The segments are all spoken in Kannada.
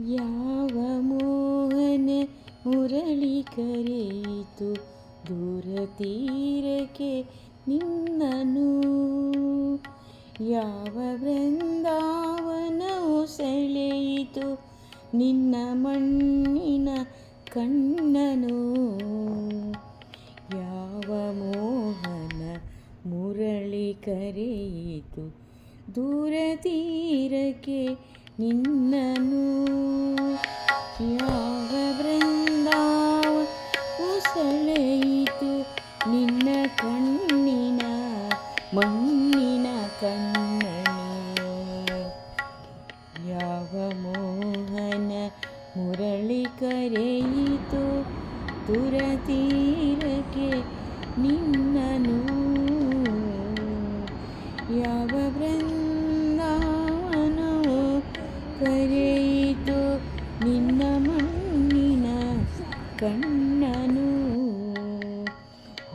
ಯಾವ ಮೋಹನ ಮುರಳಿ ಕರೆಯಿತು? ದೂರ ತೀರಕ್ಕೆ ನಿನ್ನನು ಯಾವ ಬೃಂದಾವನವು ಸೆಳೆಯಿತು? ನಿನ್ನ ಮಣ್ಣಿನ ಕಣ್ಣನು. ಯಾವ ಮೋಹನ ಮುರಳಿ ಕರೆಯಿತು? ದೂರ ತೀರಕ್ಕೆ ನಿನ್ನನು ಯಾವ ಬೃಂದಾವ ಉಸಳೆಯಿತು ನಿನ್ನ ಕಣ್ಣಿನ ಮಣ್ಣಿನ ಕಣ್ಣನು ಯಾವ ಮೋಹನ ಮುರಳಿ ಕರೆಯಿತು ತುರತೀರಕ್ಕೆ ನಿನ್ನನು ಯಾವ ಬೃಂದಾವನವು ಕಣ್ಣನು.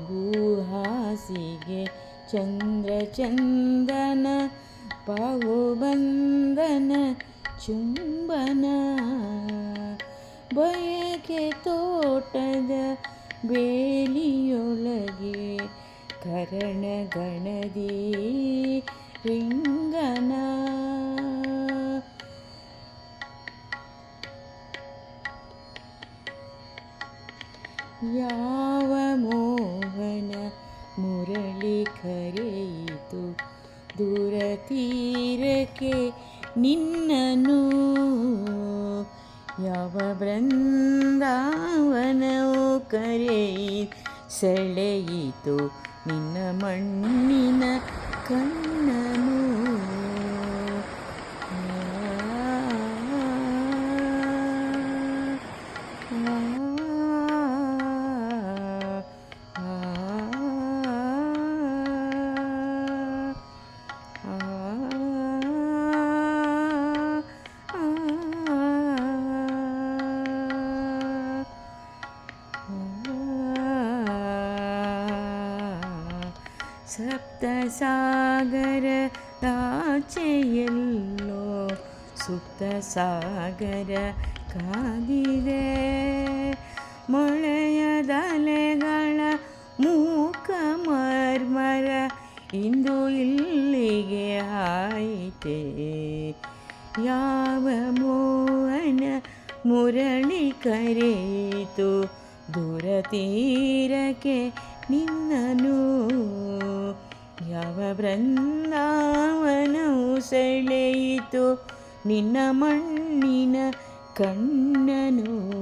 ಹೂಹಾಸಿಗೆ ಚಂದ್ರ ಚಂದನ ಬಾಹುಬಂಧನ ಚುಂಬನ. ಬಯಕೆ ತೋಟದ ಬೇಲಿಯೊಳಗೆ ಕರಣಗಣದಿ ರಿಂಗನ. ಯಾವ ಮೋಹನ ಮುರಳಿ ಕರೆಯಿತು. ದೂರ ತೀರಕ್ಕೆ ನಿನ್ನನು ಯಾವ ಬೃಂದಾವನವು ಕರೆಯಿ ಸೆಳೆಯಿತು ನಿನ್ನ ಮಣ್ಣಿನ ಕಣ್ಣನು ಸಪ್ತ ಸಾಗರ ರಾಚೆಯಲ್ಲೋ ಸುಪ್ತ ಸಾಗರ ಕಾದಿದೆ ಮೊಳೆಯದಲೆಗಳ ಮೂಕ ಮರ್ಮರ ಇಂದು ಇಲ್ಲಿಗೆ ಆಯಿತೆ ಯಾವ ಮೋಹನ ಮುರಳಿ ಕರೆಯಿತು ದೂರ ತೀರಕ್ಕೆ ನಿನ್ನನು ಯಾವ ಬೃಂದಾವನವು ಸೆಳೆಯಿತು. ನಿನ್ನ ಮಣ್ಣಿನ ಕಣ್ಣನು